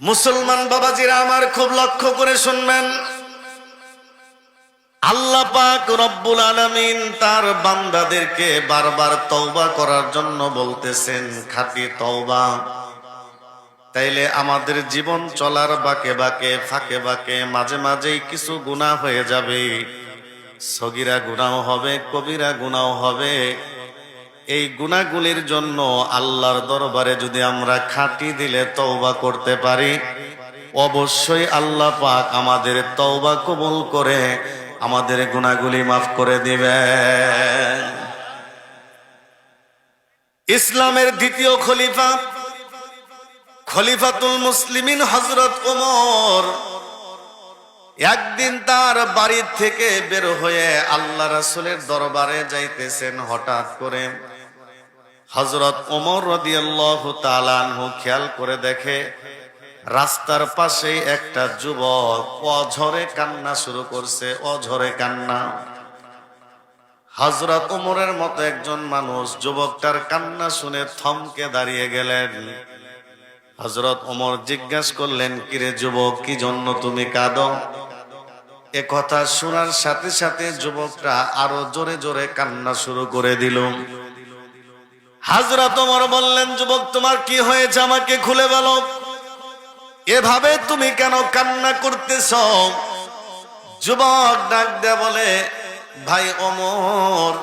মুসলমান বাবাজিরা আমার খুব লক্ষ্য করে শুনবেন। আল্লাহ পাক রব্বুল আলামিন তার বান্দাদেরকে বারবার তওবা করার জন্য বলতেছেন, খাঁটি তওবা। তাইলে আমাদের জীবন চলার বাকে বাকে, ফাঁকে বাকে মাঝে মাঝেই কিছু গুনাহ হয়ে যাবে। সগিরা গুনাও হবে, কবিরা গুনাও হবে। এই গুণাগুলির জন্য আল্লাহর দরবারে যদি আমরা খাঁটি দিলে তওবা করতে পারি, অবশ্যই আল্লাহ পাক আমাদের তওবা কবুল করে আমাদের গুণাগুলি মাফ করে দিবে ইসলামের দ্বিতীয় খলিফা, খলিফাতুল মুসলিমিন হজরত ওমর, একদিন তার বাড়ির থেকে বের হয়ে আল্লাহ রাসুলের দরবারে যাইতেছেন হঠাৎ করে। হজরত ওমর রদিয়াল্লাহু তালানহু খেয়াল করে দেখে, রাস্তার পাশে একটা যুবক অঝরে কান্না শুরু করছে, অঝরে কান্না। হজরত ওমরের মতো একজন মানুষ যুবকটার কান্না শুনে থমকে দাঁড়িয়ে গেলেন। হজরত ওমর জিজ্ঞাসা করলেন, কিরে যুবক, কি জন্য তুমি কাঁদো? এ কথা শোনার সাথে সাথে যুবকটা আরও জোরে জোরে কান্না শুরু করে দিল। হাজরা তোমার বললেন, যুবক, তোমার কি হয়েছে? আমাকে খুলে বলো। এভাবে তুমি কেন কান্না করতেছ? যুবক ডাক দেয়া বলে, ভাই অমর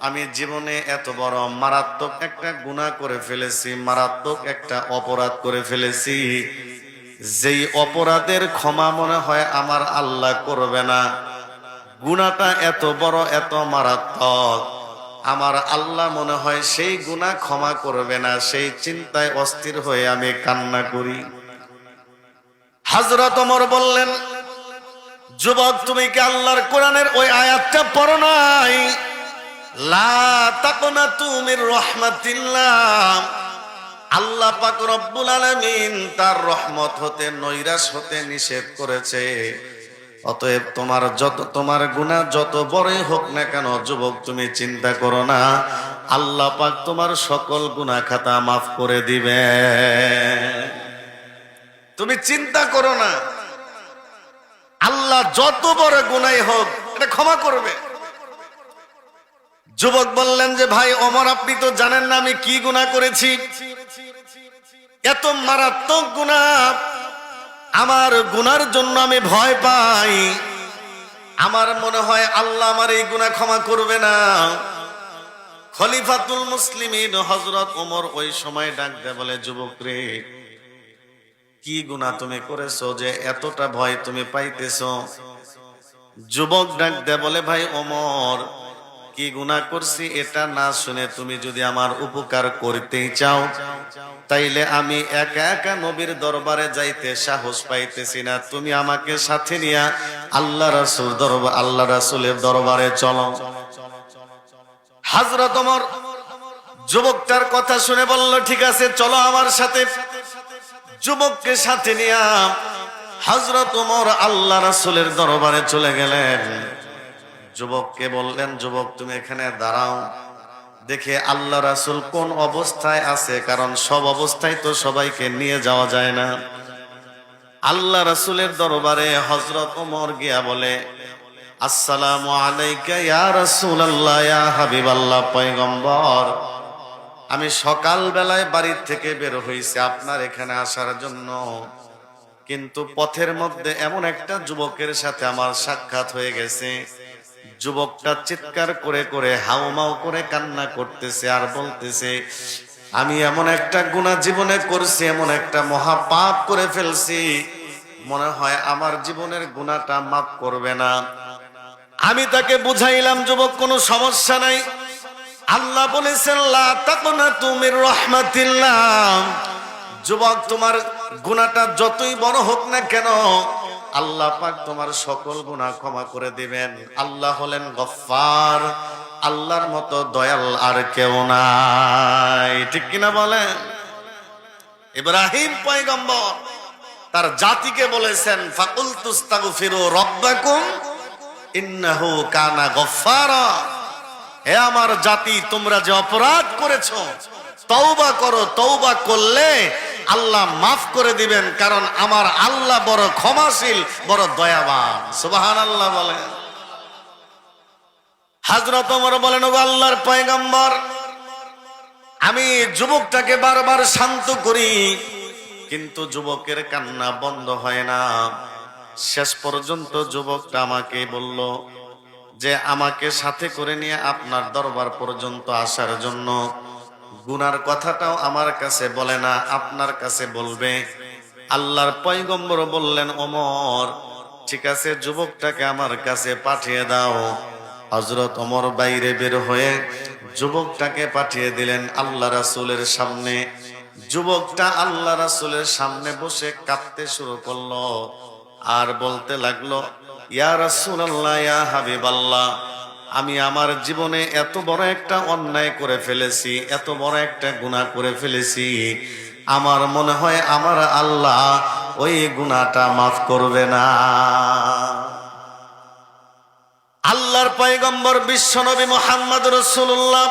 আমি জীবনে এত বড় মারাত্মক একটা গুনাহ করে ফেলেছি, মারাত্মক একটা অপরাধ করে ফেলেছি। যেই অপরাধের ক্ষমা মনে হয় আমার আল্লাহ করবে না। গুণাটা এত বড়, এত মারাত্মক। আমার আল্লাহ মনে হয় সেই গুণা ক্ষমা করবে না, সেই চিন্তায় অস্থির হয়ে আমি কান্না করি। হাজরত ওমর বললেন, যুবক, তুমি কি আল্লাহর কোরআনের ওই আয়াতটা পড়ো নাই? লা রহমাতিল্লাহ। আল্লাহ রব্বুল তার রহমত হতে, নৈরাশ হতে নিষেধ করেছে। অতএব তোমার যত, তোমার গুনাহ যত বড়ই হোক না কেন, যুবক, তুমি চিন্তা করো না। আল্লাহ পাক তোমার সকল গুনাহ খাতা মাফ করে দিবে। তুমি চিন্তা করো না। আল্লাহ যত বড় গুনাই হোক, এটা ক্ষমা করবে। যুবক বললেন যে, ভাই অমর আপনি তো জানেন না আমি কি গুনাহ করেছি। এত মারাত্মক গুণা আমার গুনার জন্য আমি ভয় পাই। আমার মনে হয় আল্লাহ আমার এই গুনাহ ক্ষমা করবে না। খলিফাতুল মুসলিমিন হজরত ওমর ওই সময় ডাক দেয়, বলে, যুবক রে, কি গুনাহ তুমি করেছ যে এতটা ভয় তুমি পাইতেছ? যুবক ডাক দেয়, বলে, ভাই, ওমর কি গুনাহ করছি এটা না শুনে তুমি যদি আমার উপকার করতে চাও, তাইলে আমি একা একা নবীর দরবারে যাইতে সাহস পাইতেছি না। তুমি আমাকে সাথে নিয়ে আল্লাহ রাসূল দরবার আল্লাহ রাসুলের দরবারে চলো। হাজরত ওমর যুবকটার কথা শুনে বলল, ঠিক আছে, চলো আমার সাথে। যুবককে সাথে নিয়া হজরত ওমর আল্লাহ রাসূলের দরবারে চলে গেলেন। যুবককে বললেন, যুবক, তুমি এখানে দাঁড়াও। দেখে আল্লাহ রাসূল কোন অবস্থায় আছে, কারণ সব অবস্থায় তো সবাইকে নিয়ে যাওয়া যায় না। আল্লাহ রাসূলের দরবারে হজরত ওমর গিয়া বলে, আসসালামু আলাইকা ইয়া রাসূলুল্লাহ, ইয়া হাবিবাল্লাহ, পয়গম্বর। আমি সকাল বেলায় বাড়ির থেকে বের হয়েছি আপনার এখানে আসার জন্য। কিন্তু পথের মধ্যে এমন একটা যুবকের সাথে আমার সাক্ষাৎ হয়ে গেছে। যুবকটা চিৎকার করে করে হাউমাউ করে কান্না করতেছে আর বলতেছে, আমি এমন একটা গুণা জীবনে করছি, এমন একটা মহাপাপ করে ফেলছি। মনে হয় আমার জীবনের গুণাটা মাফ করবে না। আমি তাকে বুঝাইলাম, যুবক, কোনো সমস্যা নাই। আল্লাহ বলেছেন তুমির রহমাতিল্লাহ। যুবক, তোমার গুনাহটা যতই বড় হোক না কেন আল্লাহ পাক তোমার সকল গুনাহ ক্ষমা করে দিবেন। আল্লাহ হলেন গফফার। আল্লাহর মতো দয়াল আর কেউ নাই। ঠিক কিনা বলেন? ইব্রাহিম পয়গম্বর তার জাতিকে বলেছেন ফাকুল তুস্তাগফিরু রব্বাকুম ইন্নাহু কানা গফফারা। হে আমার জাতি, তোমরা যে অপরাধ করেছ তৌবা করো তৌবা করলে আল্লাহ মাফ করে দিবেন, কারণ আমার আল্লাহ বড় ক্ষমাশীল, বড় দয়াবান। সুবাহান আল্লাহ বলেন। হাজরত ওমর বলেন ও আল্লাহর পয়গম্বর, আমি যুবকটাকে বারবার শান্ত করি, কিন্তু যুবকের কান্না বন্ধ হয় না। শেষ পর্যন্ত যুবকটা আমাকে বলল যে, আমাকে সাথে করে নিয়ে আপনার দরবার পর্যন্ত আসার জন্য গুনার কথাটাও আমার কাছে বলে না, আপনার কাছে বলবে। আল্লাহর পয়গম্বর বললেন, ওমর, ঠিক আছে, যুবকটাকে আমার কাছে পাঠিয়ে দাও। হজরত অমর বাইরে বের হয়ে যুবকটাকে পাঠিয়ে দিলেন আল্লাহ রাসুলের সামনে। যুবকটা আল্লাহ রাসুলের সামনে বসে কাঁদতে শুরু করল আর বলতে লাগল, ইয়া রাসূলুল্লাহ, ইয়া হাবিবাল্লাহ আমি আমার জীবনে এত বড় একটা অন্যায় করে ফেলেছি, এত বড় একটা গুনাহ করে ফেলেছি। আমার মনে হয় আমার আল্লাহ ওই গুনাহটা মাফ করবে না। আল্লাহর পয়গম্বর বিশ্বনবী মোহাম্মদ রসুল্লাহ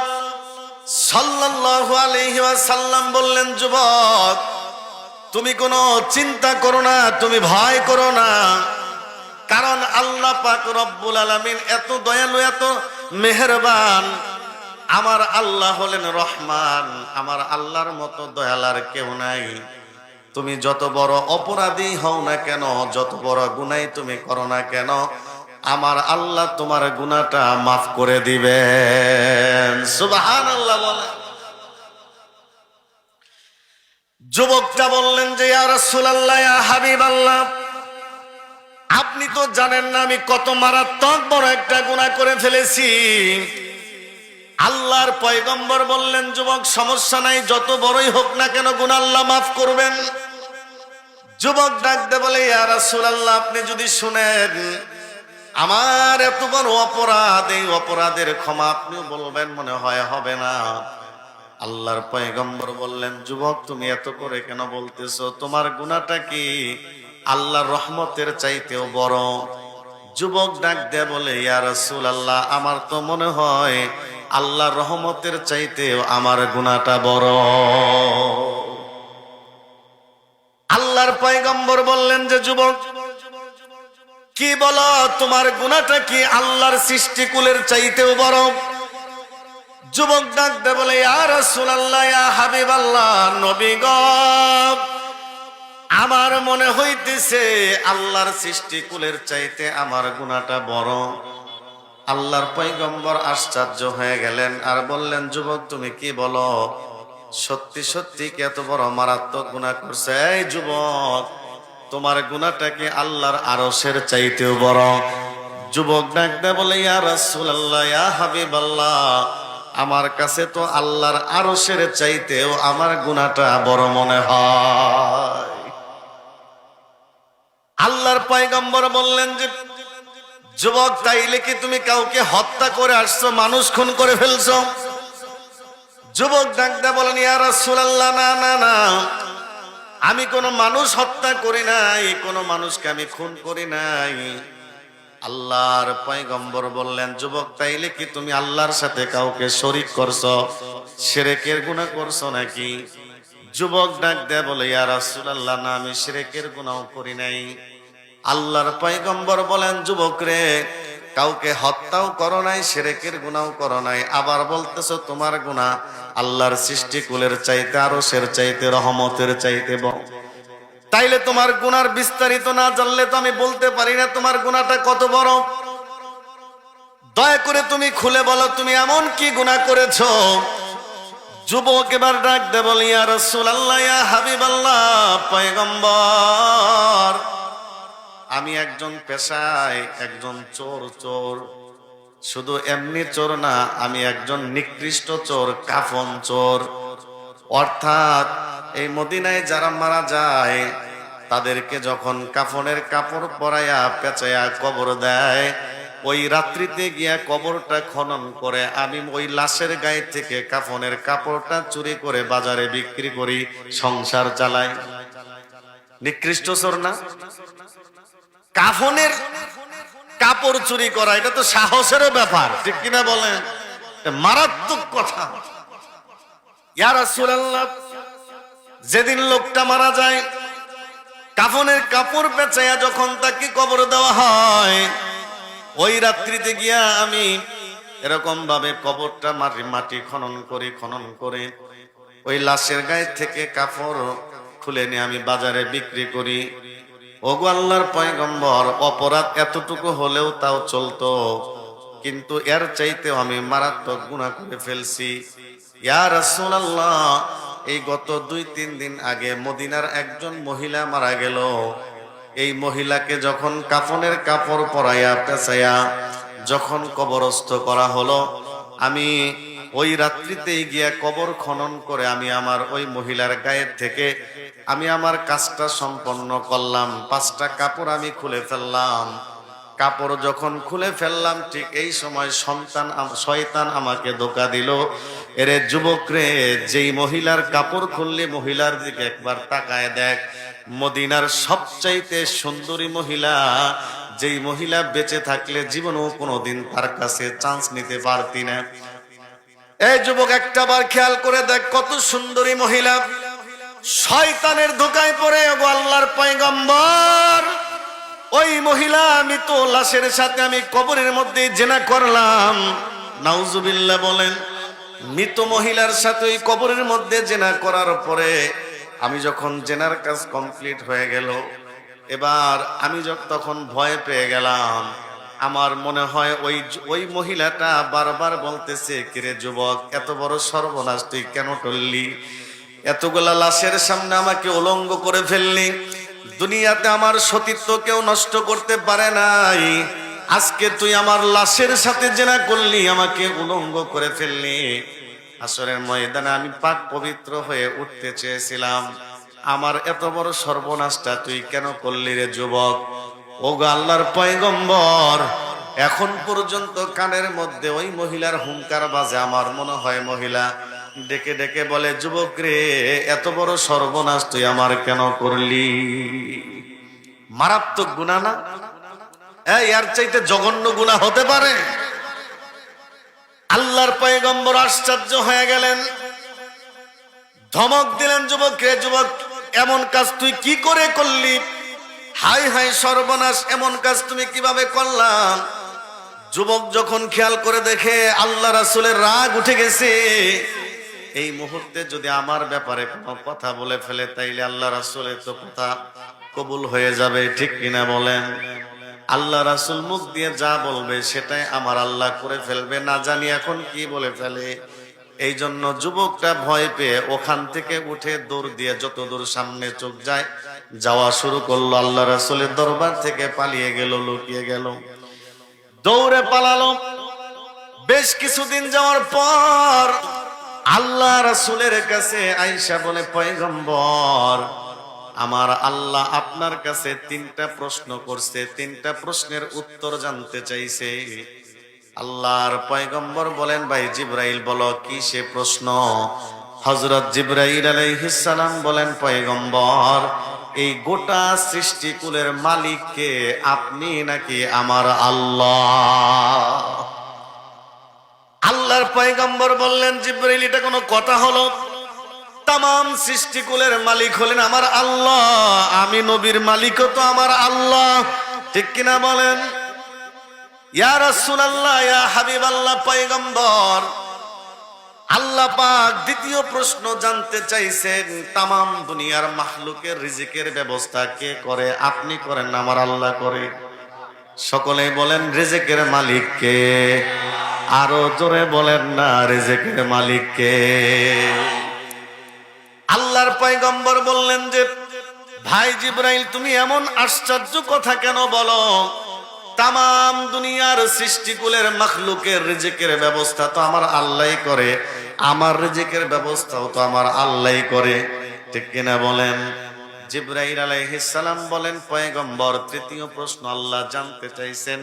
সাল্লাল্লাহু আলাইহি ওয়াসাল্লাম বললেন, যুবক, তুমি কোনো চিন্তা করো না, তুমি ভয় করো না। কারণ আল্লাহ পাক রব্বুল আলামিন এত দয়ালু, এত মেহরবান। আমার আল্লাহ হলেন রহমান। আমার আল্লাহর মতো দয়ালার কেউ নাই। তুমি যত বড় অপরাধী হও না কেন, যত বড় গুনাই তুমি করো না কেন, আমার আল্লাহ তোমার গুনাহটা মাফ করে দিবেন। সুবহান আল্লাহ বলে। যুবকটা বললেন যে আর রাসূলুল্লাহ, ইয়া হাবিবাল্লাহ আপনি তো জানেন না আমি কত মারাত্মক বড় একটা গুনাহ করে ফেলেছি। আল্লাহর পয়গম্বর বললেন, যুবক, সমস্যা নাই, যত বড়ই হোক না কেন গুণ আল্লাহ মাফ করবেন। যুবক ডাকতে বলে, ইয়া রাসূলুল্লাহ, আপনি যদি শুনেন, আমার এত বড় অপরাধ, এই অপরাধের ক্ষমা আপনিও বলবেন, মনে হয় হবে না। আল্লাহর পয়গম্বর বললেন, যুবক, তুমি এত করে কেন বলতেছো? তোমার গুণাটা কি? আল্লাহর রহমতের চাইতেও বড়। যুবক ডাক দে বলে, ইয়া রাসূল আল্লাহ আমার তো মনে হয় আল্লাহর রহমতের চাইতেও আমার গুণাটা বড়। আল্লাহর পয়গম্বর বললেন যে, যুবক, কি বলো, তোমার গুণাটা কি আল্লাহর সৃষ্টিকুলের চাইতেও বড়? যুবক ডাক দে বলে আর রাসূলুল্লাহ, ইয়া হাবিবাল্লাহ, নবী গো আমার মনে হইতেছে, আল্লাহর সৃষ্টিকুলের চাইতে আমার গুণাটা বড়। আল্লাহর পৈগম্বর আশ্চর্য হয়ে গেলেন আর বললেন, যুবক, তুমি কি বলো? সত্যি সত্যি কি এত বড় মারাত্মক গুণা করছে? এই যুবক, তোমার গুণাটা কি আল্লাহর আরশের চাইতেও বড়? যুবক ডাকতে বলে, ইয়া রাসূলুল্লাহ, ইয়া হাবিবাল্লাহ, আমার কাছে তো আল্লাহর আরশের চাইতেও আমার গুণাটা বড় মনে হয়। আল্লাহর পয়গম্বর বললেন যে, যুবক, তাইলে কি তুমি কাউকে হত্যা করে আসছো, মানুষ খুন করে ফেলছো? যুবক ডাকতে বলেন, ইয়া রাসূলুল্লাহ, না না না। আমি কোনো মানুষ হত্যা করি নাই, কোনো মানুষকে আমি খুন করি নাই। আল্লাহর পয়গম্বর বললেন, যুবক, তাইলে কি তুমি আল্লাহর সাথে কাউকে শরিক করছ শিরকের গুনাহ করছ নাকি? যুবক ডাক দেয় বলে, ইয়া রাসূলুল্লাহ, না, আমি শিরকের গুনাহ করি নাই। আল্লাহর পয়গম্বর বলেন যুবক রে কাউকে হত্যাও করো নাই, সেরেকের গুনাও করো নাই। আবার বলতেছো, তোমার গুনাহ আল্লাহর সৃষ্টিকুলের চাইতে আরও সের চাইতে, রহমতের চাইতে তাইলে তোমার গুনার বিস্তারিত না জানলে তো আমি বলতে পারি না তোমার গুনাহটা কত বড়। দয়া করে তুমি খুলে বলো, তুমি এমন কি গুনাহ করেছ? যুবক এবার ডাক দে বলি, ইয়া রাসূলুল্লাহ, ইয়া হাবিবাল্লাহ, পয়গম্বর। আমি একজন পেশায়, একজন চোর চোর। শুধু এমনি চোর না, আমি একজন নিকৃষ্ট চোর, কাফন চোর। অর্থাৎ এই মদিনায় যারা মারা যায়, তাদেরকে যখন কাফনের কাপড় পরাইয়া পেঁচাইয়া কবর দেয়, ওই রাত্রিতে গিয়া কবরটা খনন করে আমি ওই লাশের গায়ে থেকে কাফনের কাপড়টা চুরি করে বাজারে বিক্রি করি, সংসার চালাই। নিকৃষ্ট চোর না? কাফনের কাপড় চুরি করা, এটা তো সাহসেরও ব্যাপার, ঠিক কিনা বলেন? মারাত্মক কথা। যেদিন লোকটা মারা যায়, কাফনের কাপড় পেঁচাইয়া যখন তাকে কবর দেওয়া হয়, ওই রাত্রিতে গিয়া আমি এরকম ভাবে কবরটা মাটি মাটি খনন করে খনন করে, ওই লাশের গায়ে থেকে কাপড় খুলে নিয়ে আমি বাজারে বিক্রি করি। ওগো আল্লাহর পয়গম্বর, অপরাধ এতটুকু হলেও তাও চলতো। কিন্তু এর চাইতেও আমি মারাত্মক গুণা করে ফেলছি। এই গত দুই তিন দিন আগে মদিনার একজন মহিলা মারা গেল। এই মহিলাকে যখন কাফনের কাপড় পরাইয়া পেঁচাইয়া যখন কবরস্থ করা হলো, আমি ওই রাত্রিতেই গিয়া কবর খনন করে আমি আমার ওই মহিলার গায়ের থেকে আমি আমার কাজটা সম্পন্ন করলাম। পাঁচটা কাপড় আমি খুলে ফেললাম। কাপড় যখন খুলে ফেললাম, ঠিক এই সময় সন্তান শয়তান আমাকে ধোকা দিল। এরে যুবক রে, যেই মহিলার কাপড় খুললে, মহিলার দিকে একবার তাকায় দেখ। মদিনার সবচাইতে সুন্দরী মহিলা, যেই মহিলা বেঁচে থাকলে জীবনেও কোনোদিন তার কাছে চান্স নিতে পারতি না। এই যুবক, একটা বার খেয়াল করে দেখ কত সুন্দরী মহিলা। শয়তানের ধোকায় পড়ে, ওগো আল্লাহর পয়গম্বর। ওই মহিলা, আমি তো লাশের সাথে আমি কবরের মধ্যে জেনা করলাম। নাউজুবিল্লাহ বলেন, মৃত মহিলার সাথে ওই কবরের মধ্যে জেনা করার পরে আমি যখন জেনার কাজ কমপ্লিট হয়ে গেল, এবার আমি যখন তখন ভয় পেয়ে গেলাম। আমার মনে হয় ওই ওই মহিলাটা বারবার বলতেছে, কিরে যুবক, এত বড় সর্বনাশ, তুই কেন করলি এতগুলা লাশের সামনে আমাকে উলঙ্গ করে ফেললি। দুনিয়াতে আমার সতীত্ব কেউ নষ্ট করতে পারে নাই। আজকে তুই আমার লাশের সাথে জেনা করলি, আমাকে উলঙ্গ করে ফেললি। আসরের ময়দানে আমি পাক পবিত্র হয়ে উঠতে চেয়েছিলাম। আমার এত বড় সর্বনাশটা তুই কেন করলি রে যুবক? ও গো আল্লাহর পয়গম্বর, এখন পর্যন্ত কানের মধ্যে ওই মহিলার হুঙ্কার বাজে, আমার মনে হয় মহিলা ডেকে ডেকে বলে, যুবক রে, এত বড় সর্বনাশ তুই আমার কেন করলি? মারাত্মক গুণা না? এর চাইতে জঘন্য গুণা হতে পারে? আল্লাহর পয়গম্বর আশ্চর্য হয়ে গেলেন। ধমক দিলেন, যুবক রে, যুবক, এমন কাজ তুই কি করে করলি? হাই হাই সর্বনাশ, এমন কাজ তুমি কীভাবে করলাম যুবক যখন খেয়াল করে দেখে আল্লাহ রাসুলের রাগ উঠে গেছে, এই মুহূর্তে যদি আমার ব্যাপারে কোনো কথা বলে ফেলে, তাইলে আল্লাহ রাসুলের তো কথা কবুল হয়ে যাবে, ঠিক কিনা বলেন? আল্লাহ রাসুল মুখ দিয়ে যা বলবে, সেটাই আমার আল্লাহ করে ফেলবে, না জানি এখন কি বলে ফেলে। এই জন্য যুবকটা ভয় পেয়ে ওখান থেকে উঠে দৌড় দিয়ে যত দূর সামনে চোখ যায়, যাওয়া শুরু করল আল্লাহ রাসুলের দরবার থেকে, পালিয়ে গেল, লুকিয়ে গেল। দৌড়ে পালালো। বেশ কিছুদিন যাওয়ার পর আল্লাহ রাসুলের কাছে আইসা বলে, পয়গম্বর, আমার আল্লাহ আপনার কাছে তিনটা প্রশ্ন করছে, তিনটা প্রশ্নের উত্তর জানতে চাইছে। আল্লাহর পয়গম্বর বলেন, ভাই জিব্রাইল বলো, কি সে প্রশ্ন? হজরত জিব্রাইল আলাইহিসসালাম বলেন, পয়গম্বর, এই গোটা সৃষ্টিকুলের মালিককে আপনি নাকি আমার আল্লাহ? আল্লাহর পয়গম্বর বললেন, জিব্রাইল, এটা কোনো কথা হলো? তাম সৃষ্টিকুলের মালিক হলেন আমার আল্লাহ, আমি নবীর মালিকও তো আমার আল্লাহ। ঠিক কিনা বলেন? আল্লাহ পাক দ্বিতীয় প্রশ্ন জানতে চাইছেন, তামাম দুনিয়ার মাহলুকের রিজিকের ব্যবস্থা কে করে? আপনি করেন, আমার আল্লাহ করে। সকলে বলেন, রিজিকের মালিক কে? আরও জোরে বলেন না, রিজিকের মালিক কে? আল্লাহর পয়গম্বর বললেন যে, ভাই জিব্রাইল, তুমি এমন আশ্চর্য কথা কেন বলো? তাম দুনিয়ার সৃষ্টিকুলের মখলুকের রিজিকের ব্যবস্থা তো আমার আল্লাহ করে। আমার রিজিকের ব্যবস্থাও তো আমার আল্লাহ করে। ঠিক কিনা বলেন? জিব্রাইল আলাইহিসালাম বলেন, পয়গম্বর, তৃতীয় প্রশ্ন আল্লাহ জানতে চাইছেন,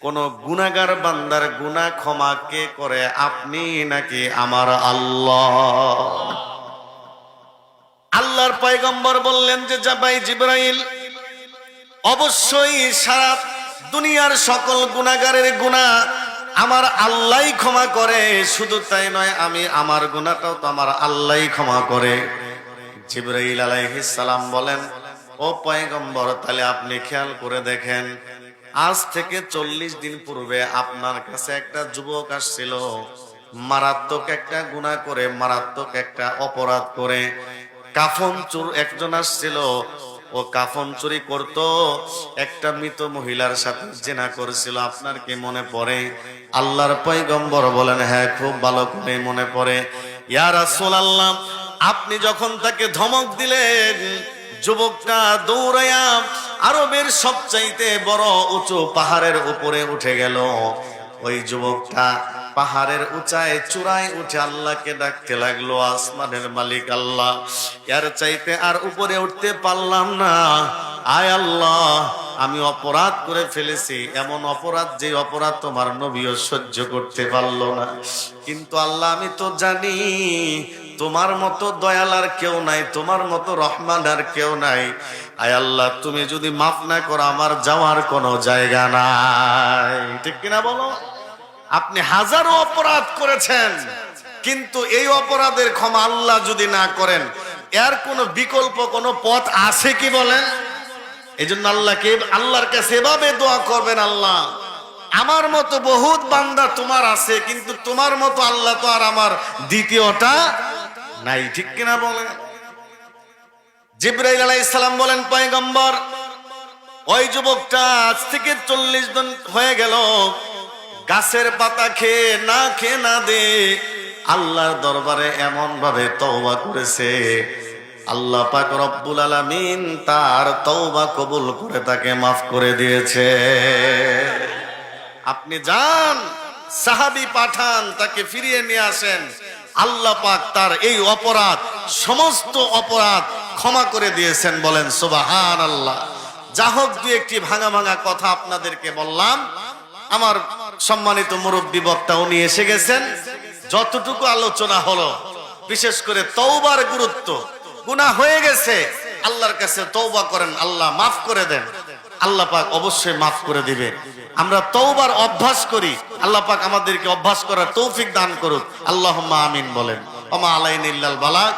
কোন গুনাগার বান্দার গুনাহ ক্ষমা কে করে, আপনি নাকি আমার আল্লাহ? আল্লাহর পয়গম্বর বললেন যে, জাবাই জিব্রাইল, অবশ্যই সারা দুনিয়ার সকল গুনাগারের গুনাহ আমার আল্লাহই ক্ষমা করে। শুধু তাই নয়, আমি আমার গুণাটাও তো আমার আল্লাহই ক্ষমা করে। জিব্রাইল আলাইহিস সালাম বলেন, ও পয়গম্বর, তাহলে আপনি খেয়াল করে দেখেন, আজ থেকে চল্লিশ দিন পূর্বে আপনার কাছে একটা যুবক আসছিল। মারাত্মক একটা গুণা করে, মারাত্মক একটা অপরাধ করে। কাফন চুর একজন আসছিল ও কাফন চুরি করত। একটা মৃত মহিলার সাথে জেনা করেছিল। আপনার কি মনে পড়ে? আল্লাহর পয়গম্বর বলেন হ্যাঁ খুব ভালো করে মনে পড়ে। ইয়া রাসূলুল্লাহ, আপনি যখন তাকে ধমক দিলেন, যুবকটা দৌড়াইয়া আরবের সবচাইতে বড় উঁচু পাহাড়ের উপরে উঠে গেল। ওই যুবকটা পাহাড়ের উঁচায় চূড়ায় উঠে আল্লাহকে ডাকতে লাগল, আসমানের মালিক আল্লাহ। এর চাইতে আর উপরে উঠতে পারলাম না। আয় আল্লাহ, আমি অপরাধ করে ফেলেছি। এমন অপরাধ যে অপরাধ তোমার নবীও সহ্য করতে পারল না। কিন্তু আল্লাহ, আমি তো জানি তোমার মতো দয়াল আর কেউ নাই, তোমার মতো রহমান আর কেউ নাই। আয় আল্লাহ, তুমি যদি মাফ না করো, আমার যাওয়ার কোনো জায়গা নাই। ঠিক কিনা বলো? আপনি হাজারো অপরাধ করেছেন। কিন্তু এই অপরাধের ক্ষমা আল্লাহ যদি না করেন, এর কোনো বিকল্প, কোনো পথ আছে কি বলেন? এই জন্য আল্লাহকে আল্লাহর কাছে এভাবে দোয়া করবেন আল্লাহ, আমার মতো বহুত বান্দা তোমার আছে, কিন্তু তোমার মতো আল্লাহ তো আর আমার দ্বিতীয়টা নাই। ঠিক কিনা বলেন? জিব্রাইল আলাইহিস সালাম বলেন, পয়গম্বর, ওই যুবকটা আজ থেকে চল্লিশ দিন হয়ে গেল। গাছের পাতা খেয়ে না খেয়ে না দে। আল্লাহর দরবারে এমন ভাবে তওবা করেছে। আল্লাহ পাক রব্বুল আলামিন তার তওবা কবুল করে তাকে মাফ করে দিয়েছে। আপনি যান, সাহাবি পাঠান, তাকে ফিরিয়ে নিয়ে আসেন। আল্লাহ পাক তার এই অপরাধ, সমস্ত অপরাধ ক্ষমা করে দিয়েছেন বলেন সুবাহান আল্লাহ যা হোক, দু একটি ভাঙা ভাঙা কথা আপনাদেরকে বললাম। আমার সম্মানিত মুরব্বী বক্তা, উনি এসে গেছেন। যতটুকু আলোচনা হলো, বিশেষ করে তৌবার গুরুত্ব, গুনাহ হয়ে গেছে। আল্লাহর কাছে তৌবা করেন, আল্লাহ মাফ করে দেন। আল্লাহ পাক অবশ্যই মাফ করে দিবে। আমরা তৌবার অভ্যাস করি, আল্লাহ পাক আমাদেরকে অভ্যাস করার তৌফিক দান করুক। আল্লাহ আমিন বলেন। ওমা আলাইন ইল্লাল বালাক